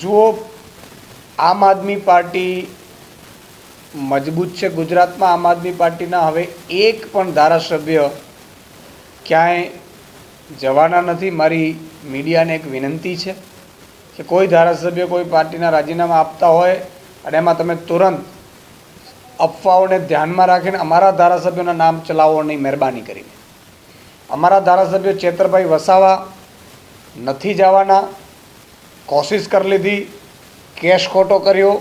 જુઓ, આમ આદમી પાર્ટી મજબૂત છે ગુજરાતમાં, આમ આદમી પાર્ટીના હવે એક પણ ધારાસભ્ય ક્યાંય જવાના નથી. મારી મીડિયાને એક વિનંતી છે કે કોઈ ધારાસભ્ય કોઈ પાર્ટીના રાજીનામા આપતા હોય અને એમાં તમે તુરંત અફવાઓને ધ્યાનમાં રાખીને અમારા ધારાસભ્યોના નામ ચલાવો નહીં મહેરબાની કરીને. અમારા ધારાસભ્ય ચેતરભાઈ વસાવા નથી જવાના. કોશિશ કરી લીધી કેસ ખોટો કર્યો.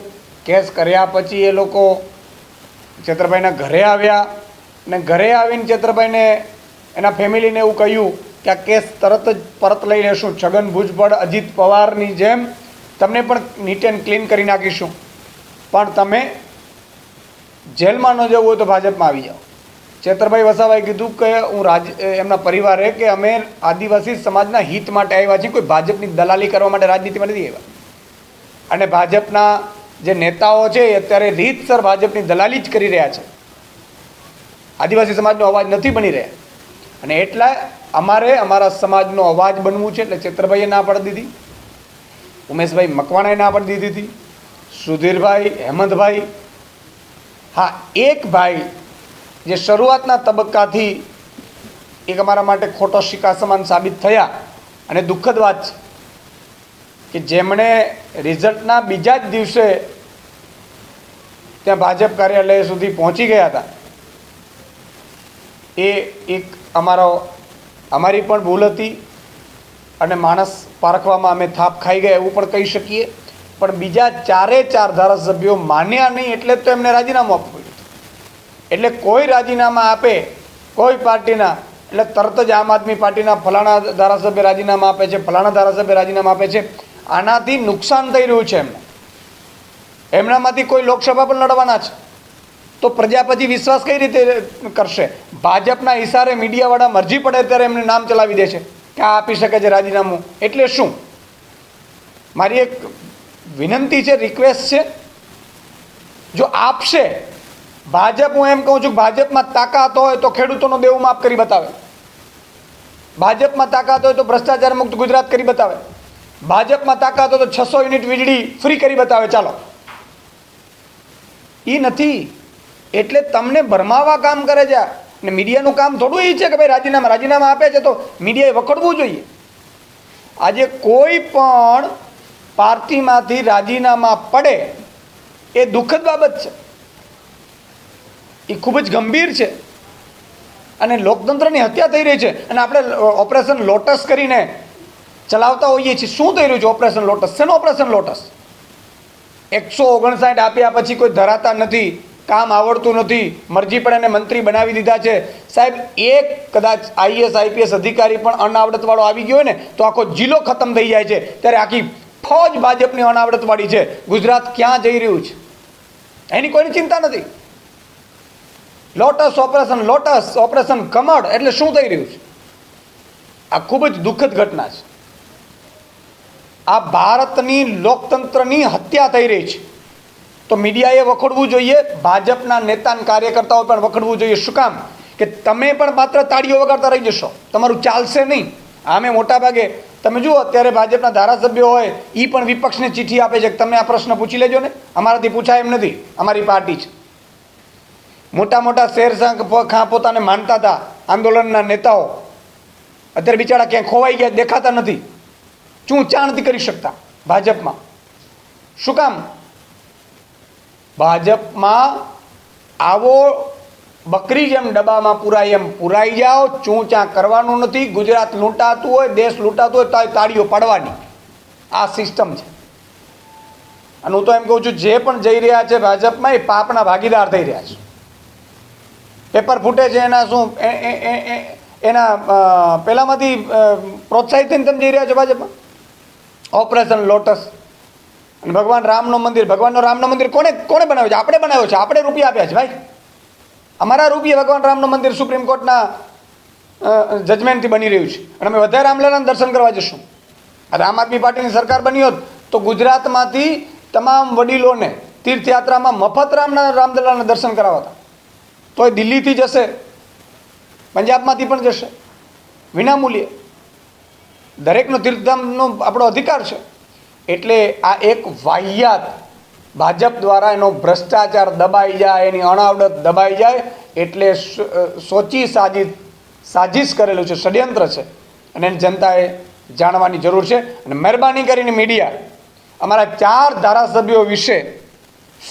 કેસ કર્યા પછી એ લોકો ચેત્રભાઈના ઘરે આવ્યા ને ઘરે આવીને ચેતરભાઈને એના ફેમિલીને એવું કહ્યું કે આ કેસ તરત જ પરત લઈ લેશું. છગન, ભુજબળ, અજીત પવારની જેમ તમને પણ નીટ એન્ડ ક્લીન કરી નાખીશું. પણ તમે જેલમાં ન જવું હોય તો ભાજપમાં આવી જાઓ. ચેતરભાઈ વસાવાએ કીધું કે હું રાજ એમના પરિવારે કે અમે આદિવાસી સમાજના હિત માટે આવ્યા છીએ, કોઈ ભાજપની દલાલી કરવા માટે રાજનીતિમાં નથી આવ્યા. અને ભાજપના જે નેતાઓ છે એ અત્યારે રીતસર ભાજપની દલાલી જ કરી રહ્યા છે. આદિવાસી સમાજનો અવાજ નથી બની રહ્યા. અને એટલા અમારે, અમારા સમાજનો અવાજ બનવું છે એટલે ચેતરભાઈએ ના પાડી દીધી. ઉમેશભાઈ મકવાણાએ ના પાડી દીધી હતી. સુધીરભાઈ, હેમંતભાઈ, હા, એક ભાઈ જે શરૂઆતના તબક્કાથી એક અમારા માટે ખોટો શિકા સમાન સાબિત થયા. અને દુઃખદ વાત છે કે જેમણે રિઝલ્ટના બીજા જ દિવસે ત્યાં ભાજપ કાર્યાલય સુધી પહોંચી ગયા હતા. એ એક અમારો, અમારી પણ ભૂલ હતી અને માણસ પારખવામાં અમે થાપ ખાઈ ગયા એવું પણ કહી શકીએ. પણ બીજા ચારે ચાર ધારાસભ્યો માન્યા નહીં એટલે જ તો એમને રાજીનામું આપવું એટલે કોઈ રાજીનામા આપે, કોઈ પાર્ટીના, એટલે તરત જ આમ આદમી પાર્ટીના ફલાણા ધારાસભ્ય રાજીનામા આપે છે, ફલાણા ધારાસભ્ય રાજીનામા આપે છે. આનાથી નુકસાન થઈ રહ્યું છે એમને એમનામાંથી કોઈ લોકસભા પણ લડવાના છે. તો પ્રજા પછી વિશ્વાસ કઈ રીતે કરશે? ભાજપના ઇશારે મીડિયાવાળા મરજી પડે ત્યારે એમને નામ ચલાવી દે છે કે આ આપી શકે છે રાજીનામું. એટલે શું? મારી એક વિનંતી છે રિક્વેસ્ટ છે. જો આપશે ભાજપ, હું એમ કહું છું ભાજપમાં તાકાત હોય તો ખેડૂતોનો દેવું માફ કરી બતાવે. ભાજપમાં તાકાત હોય તો ભ્રષ્ટાચાર મુક્ત ગુજરાત કરી બતાવે. ભાજપમાં તાકાત હોય તો છસો યુનિટ વીજળી ફ્રી કરી બતાવે. ચાલો. એ નથી. એટલે તમને ભરમાવા કામ કરે છે. ને મીડિયાનું કામ થોડું એ છે કે ભાઈ રાજીનામા રાજીનામા આપે છે તો મીડિયાએ વખડવું જોઈએ. આજે કોઈ પણ પાર્ટીમાંથી રાજીનામા પડે એ દુઃખદ બાબત છે. એ ખૂબ જ ગંભીર છે. અને લોકતંત્રની હત્યા થઈ રહી છે. અને આપણે ઓપરેશન લોટસ કરીને ચલાવતા હોઈએ છીએ. શું થઈ રહ્યું છે ઓપરેશન લોટસ? શેનું ઓપરેશન લોટસ? એકસો ઓગણસાઠ આપ્યા પછી કોઈ ધરાતા નથી, કામ આવડતું નથી, મરજી પણ એને મંત્રી બનાવી દીધા છે. સાહેબ, એક કદાચ આઈએસ, આઈપીએસ અધિકારી પણ અનાવડતવાળો આવી ગયો ને, તો આખો જિલ્લો ખતમ થઈ જાય છે. ત્યારે આખી ફોજ ભાજપની અનાવડતવાળી છે. ગુજરાત ક્યાં જઈ રહ્યું છે? એની કોઈની ચિંતા નથી. લોટસ ઓપરેશન લોટસ ઓપરેશન કમળ એટલે શું થઈ રહ્યું છે? આ ખૂબ જ દુઃખદ ઘટના છે. આ ભારતની લોકતંત્રની હત્યા થઈ રહી છે. તો મીડિયાએ વખોડવું જોઈએ, ભાજપના નેતા કાર્યકર્તાઓ પણ વખોડવું જોઈએ. શું કામ? કે તમે પણ માત્ર તાળીઓ વગાડતા રહી જશો. તમારું ચાલશે નહીં. આમે મોટાભાગે, તમે જુઓ, અત્યારે ભાજપના ધારાસભ્યો હોય એ પણ વિપક્ષને ચિઠ્ઠી આપે છે કે તમે આ પ્રશ્ન પૂછી લેજો ને. અમારાથી પૂછાય એમ નથી. અમારી પાર્ટી છે. મોટા મોટા શેર ખાં પોતાને માનતા હતા આંદોલનના નેતાઓ. અત્યારે બિચારા ક્યાંય ખોવાઈ ગયા, દેખાતા નથી. શું ચા નથી કરી શકતા ભાજપમાં. શું કામ? ભાજપમાં આવો બકરી જેમ ડબ્બામાં પુરાય એમ પુરાઈ જાઓ, ચૂં ચા કરવાનું નથી, ગુજરાત લૂંટાતું હોય, દેશ લૂંટાતું હોય તો તાળીઓ પાડવાની. આ સિસ્ટમ છે. અને હું તો એમ કહું છું, જે પણ જઈ રહ્યા છે ભાજપમાં, એ પાપના ભાગીદાર થઈ રહ્યા છે. પેપર ફૂટે છે, એના શું એના પહેલાંમાંથી પ્રોત્સાહિત થઈને તમે જઈ રહ્યા છો ભાજપમાં? Operation lotus. અને ભગવાન રામનું મંદિર, ભગવાનનો રામનું મંદિર કોને કોણે બનાવ્યું છે? આપણે બનાવ્યો છે, આપણે રૂપિયા આપ્યા છે, ભાઈ. અમારા રૂપિયા ભગવાન રામનું મંદિર સુપ્રીમ કોર્ટના જજમેન્ટથી બની રહ્યું છે. અને અમે વધારે રામલલાના દર્શન કરવા જશું આ આમ આદમી પાર્ટીની સરકાર બની હોત, તો ગુજરાતમાંથી તમામ વડીલોને તીર્થયાત્રામાં મફત રામના રામલલાના દર્શન કરાવતા. તોય દિલ્હીથી જશે. પંજાબમાંથી પણ જશે. વિનામૂલ્યે. દરેકનો તીર્થધામનો આપણો અધિકાર છે. એટલે આ એક વાહિયાત ભાજપ દ્વારા એનો ભ્રષ્ટાચાર દબાઈ જાય, એની અણાવડત દબાઈ જાય, એટલે સોચી સાજી, સાજીશ કરેલું છે, ષડયંત્ર છે. અને એની જનતાએ જાણવાની જરૂર છે. અને મહેરબાની કરીને મીડિયા, અમારા ચાર ધારાસભ્યો વિશે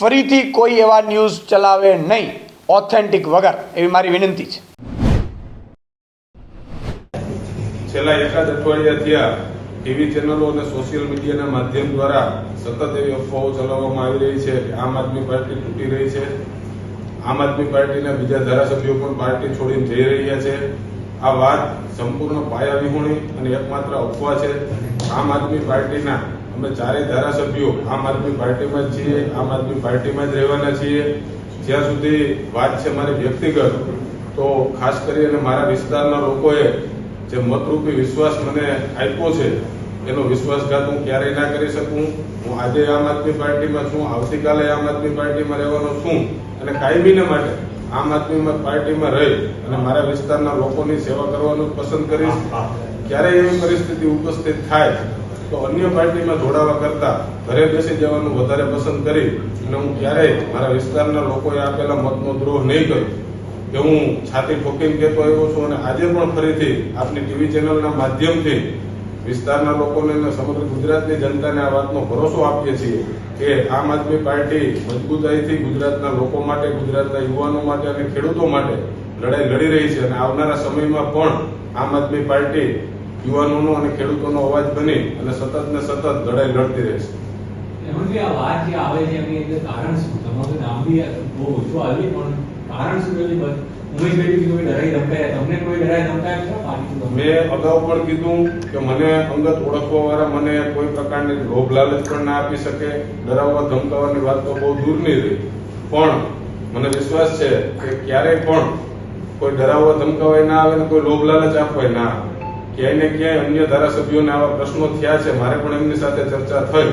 ફરીથી કોઈ એવા ન્યૂઝ ચલાવે નહીં. ઓથેન્ટિક વગર, એવી મારી વિનંતી છે. છેલ્લા એકાદ અઠવાડિયા થયા ટીવી ચેનલો અને સોશિયલ મીડિયાના માધ્યમ દ્વારા સતત એવી અફવાઓ ચલાવવામાં આવી રહી છે. કે આમ આદમી પાર્ટી તૂટી રહી છે. આમ આદમી પાર્ટીના બીજા ધારાસભ્યો પણ પાર્ટી છોડીને જઈ રહ્યા છે. આ વાત સંપૂર્ણ પાયા વિહોણી અને એકમાત્ર અફવા છે. આમ આદમી પાર્ટીના અમે ચારેય ધારાસભ્યો આમ આદમી પાર્ટીમાં જ છીએ, આમ આદમી પાર્ટીમાં જ રહેવાના છીએ. જ્યાં સુધી વાત છે મારી વ્યક્તિગત તો ખાસ કરીને મારા વિસ્તારના લોકોએ જે મતરૂપી વિશ્વાસ મને આપ્યો છે એનો વિશ્વાસઘાત હું ક્યારેય ના કરી શકું. હું આજે આમ આદમી પાર્ટીમાં છું આવતીકાલે આમ આદમી પાર્ટીમાં રહેવાનો છું અને કાયમીને માટે આમ આદમી પાર્ટીમાં રહી અને મારા વિસ્તારના લોકોની સેવા કરવાનું પસંદ કરીશ. ક્યારેય એવી પરિસ્થિતિ ઉપસ્થિત થાય તો અન્ય પાર્ટીમાં જોડાવા કરતા ઘરે બેસી જવાનું વધારે પસંદ કરી અને હું ક્યારેય મારા વિસ્તારના લોકોએ આપેલા મતનો દ્રોહ નહીં કર્યો કે હું છાતી ઠોકીને કહેતો આવ્યો છું અને આજે પણ ફરીથી આપની ટીવી ચેનલના માધ્યમથી વિસ્તારના લોકોને અને સમગ્ર ગુજરાતની જનતાને આ વાતનો ભરોસો આપીએ છીએ કે આમ આદમી પાર્ટી મજબૂતાઈથી ગુજરાતના લોકો માટે, ગુજરાતના યુવાનો માટે અને ખેડૂતો માટે લડાઈ લડી રહી છે અને આવનારા સમયમાં પણ આમ આદમી પાર્ટી યુવાનોનો અને ખેડૂતોનો અવાજ બની અને સતત ને સતત લડાઈ લડતી રહેશે એમાં જે આ વાત જે આવે છે એની અંદર કારણ શું? તમારું નામ બી બહુ ઓછું આવ્યું પણ કારણ શું બસ ઉમેશભાઈ કીધું કોઈ ડરાઈ ધમકાયા. તમને કોઈ ડરાઈ ધમકાયા? મેં અગાઉ પણ કીધું કે મને અંગત ઓળખવાવાળા મને કોઈ પ્રકારની લોભ લાલચ પણ ના આપી શકે ડરાવવા ધમકાવવાની વાત તો બહુ દૂરની રહી. પણ મને વિશ્વાસ છે કે ક્યારેય પણ કોઈ ડરાવવા ધમકાવાય ના આવે ને કોઈ લોભ લાલચ આપવાય ના આવે. ક્યાંય ને ક્યાંય અન્ય ધારાસભ્યોને આવા પ્રશ્નો થયા છે. મારે પણ એમની સાથે ચર્ચા થઈ.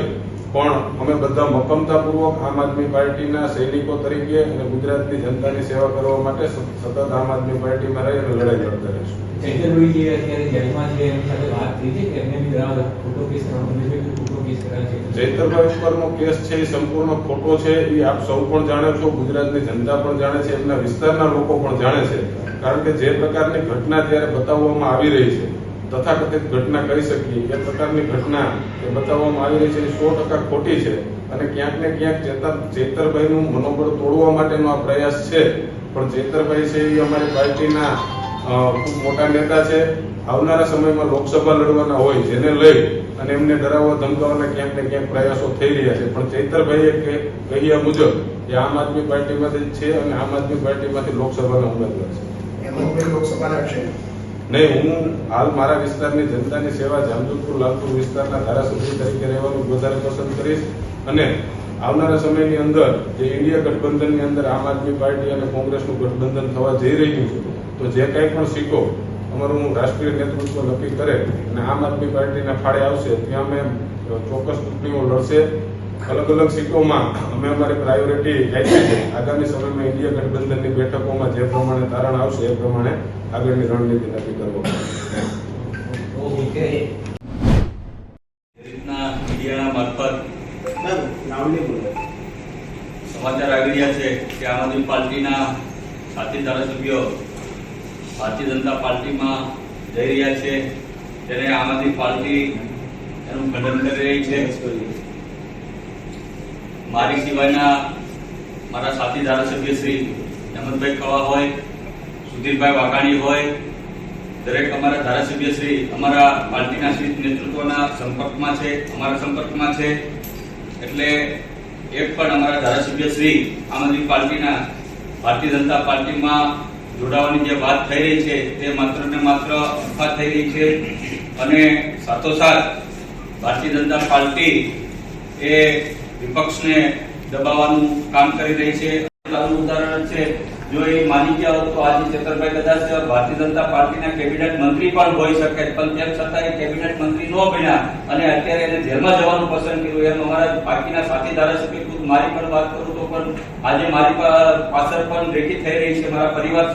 પણ અમે બધા મક્કમતાપૂર્વક આમ આદમી પાર્ટીના સૈનિકો તરીકે અને ગુજરાતની જનતાની સેવા કરવા માટે સતત આમ આદમી પાર્ટીમાં રહી અને લડાઈ લડતા રહીશું ચૈતરભાઈ ઉપરનો કેસ છે એ સંપૂર્ણ ખોટો છે. એ આપ સૌ પણ જાણો છો ગુજરાતની જનતા પણ જાણે છે એમના વિસ્તારના લોકો પણ જાણે છે. કારણ કે જે પ્રકારની ઘટના ત્યારે બતાવવામાં આવી રહી છે તથાકથિત ઘટના કહી શકીએ. એ પ્રકારની ઘટના એ બતાવવામાં આવી રહી છે. એ સો ટકા ખોટી છે અને ક્યાંક ને ક્યાંક ચેતર ચેતરભાઈનું મનોબળ તોડવા માટેનો આ પ્રયાસ છે. પણ ચેતરભાઈ છે એ અમારી પાર્ટીના ખૂબ મોટા નેતા છે. આવનારા સમયમાં લોકસભા લડવાના હોય જેને લઈ અને એમને ડરાવવા, ધમકાવવાના ક્યાંક ને ક્યાંક પ્રયાસો થઈ રહ્યા છે. પણ ચૈતરભાઈએ કહ્યા મુજબ એ આમ આદમી પાર્ટીમાંથી છે અને આમ આદમી પાર્ટીમાંથી લોકસભાના ઉમેદવાર છે. નહીં, હું હાલ મારા વિસ્તારની જનતાની સેવા જામજોધપુર, લાલપુર વિસ્તારના ધારાસભ્ય તરીકે રહેવાનું વધારે પસંદ કરીશ. અને આવનારા સમયની અંદર જે ઇન્ડિયા ગઠબંધનની અંદર આમ આદમી પાર્ટી અને કોંગ્રેસનું ગઠબંધન થવા જઈ રહ્યું છે, તો જે કંઈ પણ શીખો અમારું રાષ્ટ્રીય નેતૃત્વ નક્કી કરે અને આમ આદમી પાર્ટીના ફાળે આવશે, ત્યાં અમે ચોક્કસ ચૂંટણીઓ લડશે. અલગ અલગ સીટોમાં અમે અમારી પ્રાયોરિટી આગામી સમયમાં ઇન્ડિયા ગઠબંધનની બેઠકોમાં જે પ્રમાણે તારણ આવશે, એ પ્રમાણે આગળની રણનીતિ નક્કી મારફત સમાચાર આવી રહ્યા છે કે આમ આદમી પાર્ટીના સાથી ધારાસભ્યો, ભારતીય જનતા પાર્ટીમાં જઈ રહ્યા છે. ત્યારે આમ આદમી પાર્ટી એનું ખંડન કરી રહી છે. મારી સિવાયના મારા સાથી ધારાસભ્ય શ્રી હેમંતભાઈ ખવા હોય, સુધીરભાઈ વાઘાણી હોય, દરેક અમારા ધારાસભ્ય શ્રી અમારા પાર્ટીના શ્રી નેતૃત્વના સંપર્કમાં છે, અમારા સંપર્કમાં છે. એટલે એક પણ અમારા ધારાસભ્ય શ્રી આમ આદમી પાર્ટીના, ભારતીય જનતા પાર્ટીમાં જોડાવાની જે વાત થઈ રહી છે, તે માત્ર ને માત્ર અફવા થઈ રહી છે. અને સાથોસાથ ભારતીય જનતા પાર્ટી એ વિપક્ષને દબાવવાનું કામ કરી રહી છે. ઉદાહરણ છે, જો એ માની ગયા હોત તો આજે ચેતરભાઈ કદાચ ભારતીય જનતા પાર્ટીના કેબિનેટ મંત્રી પણ હોઈ શકે, પણ તેમ છતાં એ કેબિનેટ મંત્રી ન બન્યા અને અત્યારે એને જેલમાં જવાનું પસંદ કર્યું. એમ અમારા બાકીના સાથી ધારાસભ્ય ખુદ મારી પણ વાત કરું તો પણ આજે મારી પાછળ પણ રેકી થઈ રહી છે. મારા પરિવાર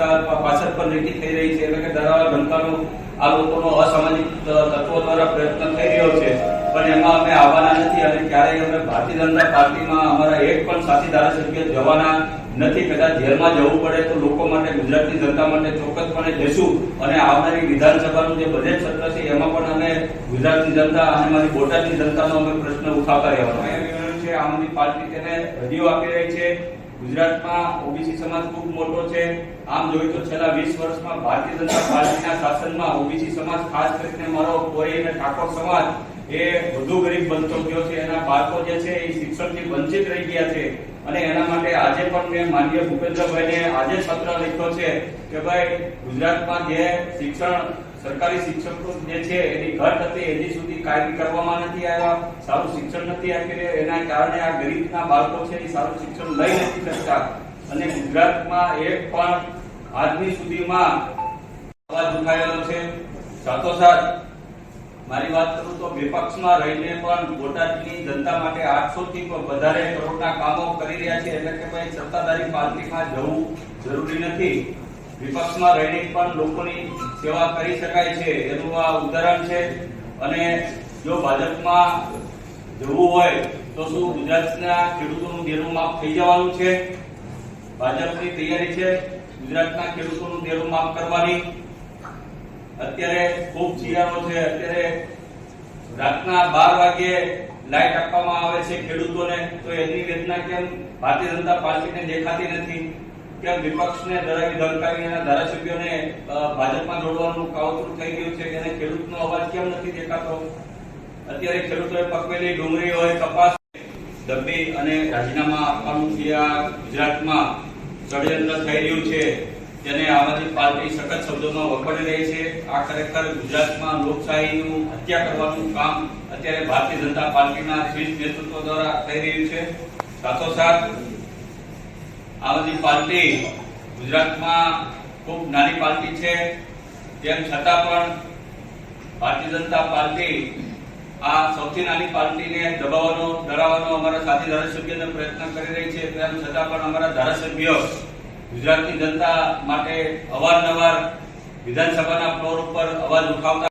પાછળ પણ રેકી થઈ રહી છે. એટલે કે ધરાવા ઘનતાનો આ લોકોનો અસામાજિક તત્વો દ્વારા પ્રયત્ન થઈ રહ્યો છે. પણ એમાં અમે આવવાના નથી અને ક્યારેય અમે ભારતીય જનતા પાર્ટીમાં અમારા એક પણ સાથી ધારાસભ્ય જવાના નથી. કદાચ જેલમાં જવું પડે તો લોકો માટે, ગુજરાતની જનતા માટે ચોક્કસપણે જશું અને આવનારી વિધાનસભાનું જે બજેટ સત્ર છે, એમાં પણ અમે ગુજરાતની જનતા અને મારી બોટાદની જનતાનો અમે પ્રશ્ન ઉઠાવતા રહેવાનો છે. આમ આદમી પાર્ટી તેને રદીઓ આપી રહી છે. ગુજરાતમાં ઓબીસી સમાજ ખૂબ મોટો છે. આમ જોઈએ તો છેલ્લા વીસ વર્ષમાં ભારતીય જનતા પાર્ટીના શાસનમાં ઓબીસી સમાજ ખાસ કરીને મારો કોરી અને ઠાકોર સમાજ એ વધુ ગરીબ બનતો ગયો છે, એના બાળકો જે છે એ શિક્ષણથી વંચિત રહી ગયા છે. અને એના માટે આજે પણ મેં માનનીય ભૂપેન્દ્રભાઈને આજે પત્ર લખ્યો છે કે ભાઈ, ગુજરાતમાં જે શિક્ષણ, સરકારી શિક્ષકો જે છે, એની ઘટ હતી હજી સુધી કાયમી કરવામાં નથી આવ્યા, સારું શિક્ષણ નથી આપી એના કારણે આ ગરીબના બાળકો છે, એ સારું શિક્ષણ લઈ નથી શકતા. અને ગુજરાતમાં એક પણ આજની સુધીમાં અવાજ ઉઠાયેલો છે. સાથોસાથ મારી વાત કરું તો વિપક્ષમાં રહીને પણ બોટાદની જનતા માટે આઠસો થી વધારે કરોડના કામો કરી રહ્યા છે. એટલે કે ભાઈ સત્તાધારી પાર્ટીમાં જવું જરૂરી નથી. વિપક્ષમાં રહીને પણ લોકોની સેવા કરી શકાય છે. એનું આ ઉદાહરણ છે. અને જો ભાજપમાં જવું હોય તો શું ગુજરાતના ખેડૂતોનું દેનું માફ થઈ જવાનું છે? ભાજપની તૈયારી છે ગુજરાતના ખેડૂતોનું દેનું માફ કરવાની? અત્યારે ખૂબ જીઆરઓ છે. અત્યારે રાતના બાર વાગે લાઈટ આપવામાં આવે છે ખેડૂતોને. તો એની વેદના કેમ ભારતીય જનતા પાર્ટીને દેખાતી નથી? કેમ વિપક્ષને ધરાવી ધમકાવી એના ધારાસભ્યોને ભાજપમાં જોડવાનું કાવતરું થઈ ગયું છે એને ખેડૂતનો અવાજ કેમ નથી દેખાતો? અત્યારે ખેડૂતોએ પકવેલી ડુંગળી હોય, કપાસ દબી અને રાજીનામા આપવાનું જે આ ગુજરાતમાં ષડયંત્ર થઈ રહ્યું છે. આમ આદમી પાર્ટી સખત શબ્દોમાં વખોડી રહી છે. આ ખરેખર ગુજરાતમાં લોકશાહીનું હત્યા કરવાનું કામ અત્યારે ભારતીય જનતા પાર્ટીના શ્રેષ્ઠ નેતૃત્વ દ્વારા થઈ રહ્યું છે. સાથોસાથ આદમી પાર્ટી ગુજરાતમાં ખૂબ નાની પાર્ટી છે. તેમ છતાં પણ ભારતીય જનતા પાર્ટી આ સૌથી નાની પાર્ટીને દબાવવાનો, ડરાવવાનો અમારા સાથી ધારાસભ્યનો પ્રયત્ન કરી રહી છે. તેમ છતાં પણ અમારા ધારાસભ્ય ગુજરાતની જનતા માટે અવારનવાર વિધાનસભાના ફ્લોર ઉપર અવાજ ઉઠાવતા